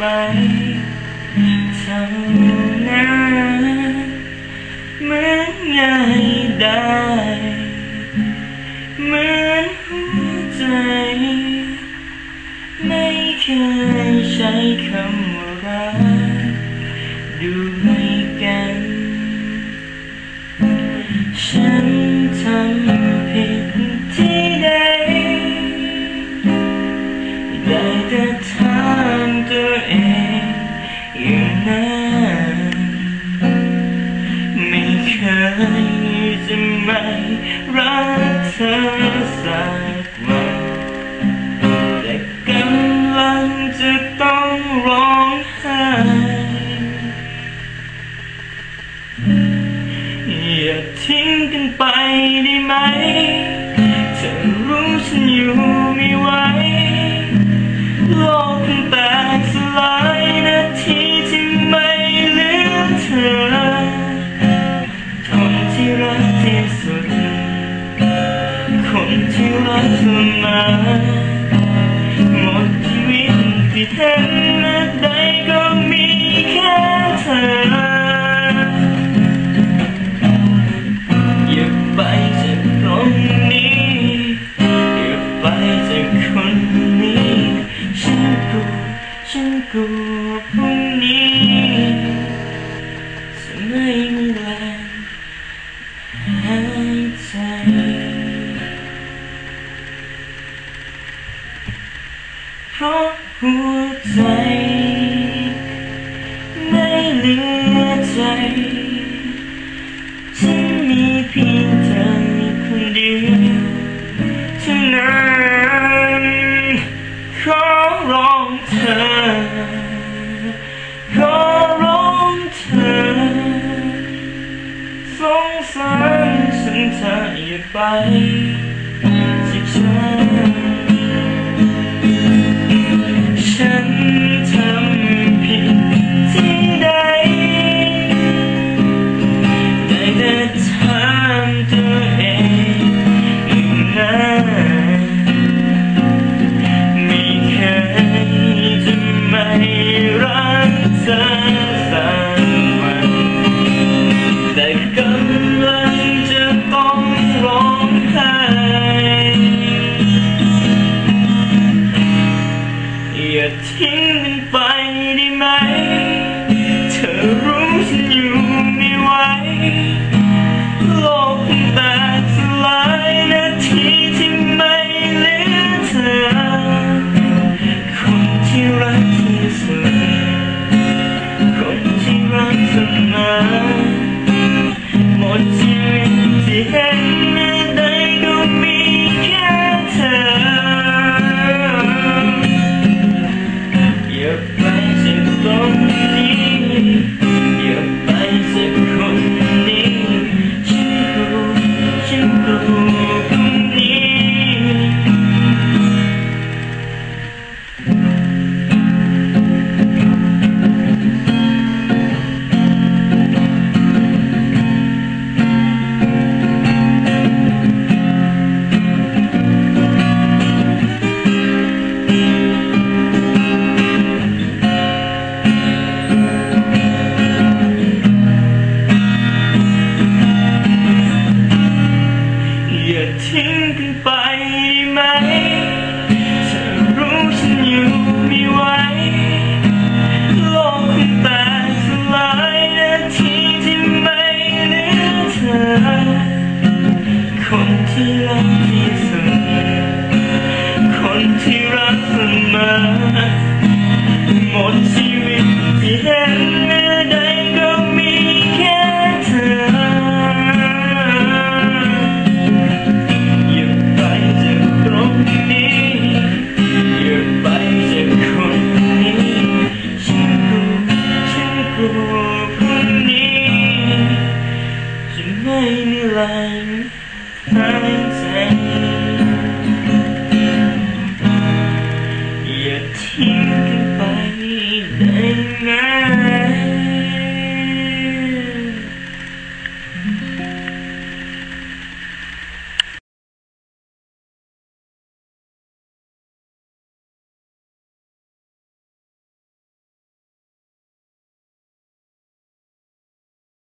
ไปเท่านั้นเหมือนง่ายได้เหมือนหัวใจ ไม่เคยใช้คำว่ารักด้ จะไม่รักเธอสักวันแต่กำลังจะต้องร้องไห้อย่าทิ้งกันไปได้ไหม ที่สุด คนที่รักเธอมาหมดชีวิตที่เห็นและใดก็มีแค่เธอ อย่าไปจากตรงนี้ อย่าไปจากคนนี้ ฉันกลัวฉันกลัว เพราะหัวใจ ไม่เหลือใจ ฉันมีเพียงเธอคนเดียวเท่านั้นขอร้องเธอขอร้องเธอสงสารฉันเธออย่าไป ทิ้มันไปได้ไหม เธอรู้ฉันอยู่ไม่ไหว โลกแตกสลายนาทีที่ไม่เหลือเธอ คนที่รักที่สุด คนที่รักเสมอหมดชีวิตที่ให้ หมดชีวิตที่เห็นเมื่อใดก็มีแค่เธออย่าไปจากตรงนี้อย่าไปจากคนนี้ ฉันกลัวฉันกลัวพรุ่งนี้จะไม่มีรันร์หายใจอย่าทิ้ง